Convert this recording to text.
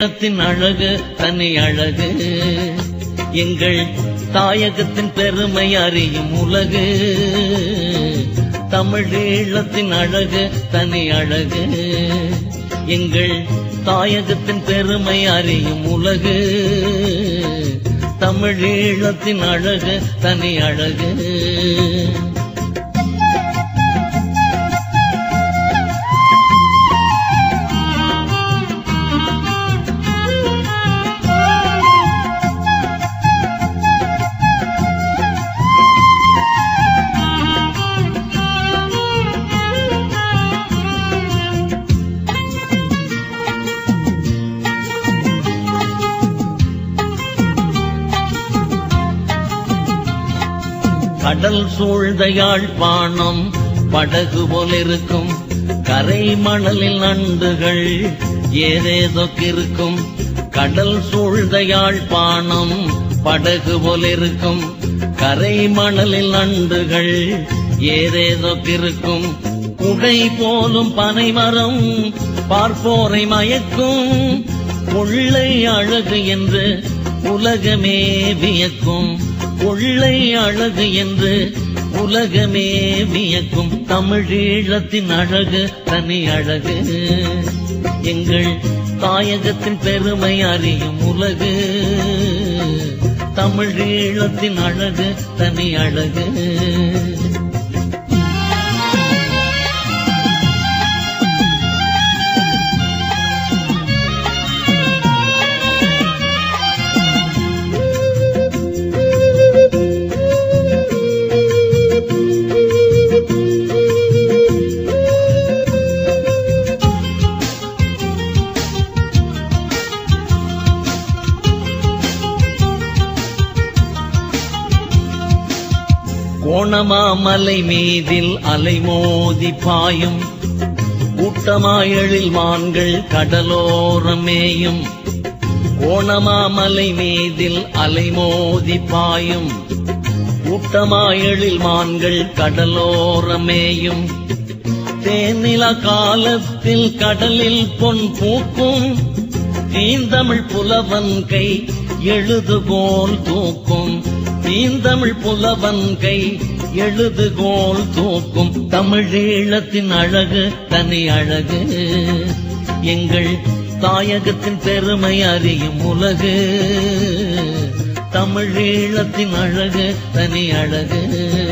தமிழகத்தின் அழகு தனி அழகு. எங்கள் தாயகத்தின் பெருமை அறியும் உலகு. தமிழீழத்தின் அழகு தனி அழகு. எங்கள் தாயகத்தின் பெருமை அறியும் உலகு. தமிழீழத்தின் அழகு தனி அழகு. கடல் சூழ்ந்த யாழ்ப்பாணம் படகு போலிருக்கும். கரை மணலில் நண்டுகள் ஏதேதோ இருக்கும் கடல் சூழ்ந்த யாழ்ப்பாணம் படகு போலிருக்கும். கரை மணலில் நண்டுகள் ஏதேதோ இருக்கும் குடை போலும் பனைமரம் பார்ப்போரை மயக்கும். கொள்ளை அழகு என்று உலகமே வியக்கும். கொள்ளை அழகு என்று உலகமே வியக்கும். தமிழீழத்தின் அழகு தனி அழகு. எங்கள் தாயகத்தின் பெருமை அறியும் உலகு. தமிழீழத்தின் அழகு தனி அழகு. கோணமாமலை மீதில் அலைமோதி பாயும். கூட்டமாயழில் மான்கள் கடலோரமேயும் கோணமாமலை மீதில் அலைமோதி பாயும். கூட்டமாயழில் மான்கள் கடலோரமேயும் தேனில காலத்தில் கடலில் பொன் பூக்கும். தீந்தமிழ் புலவன் கை எழுதுகோல் தூக்கும். தீந்தமிழ் புலவன் கை எழுதுகோல் தூக்கும் தமிழீழத்தின் அழகு தனி அழகு. எங்கள் தாயகத்தின் பெருமை அறியும் உலகு. தமிழீழத்தின் அழகு தனி அழகு.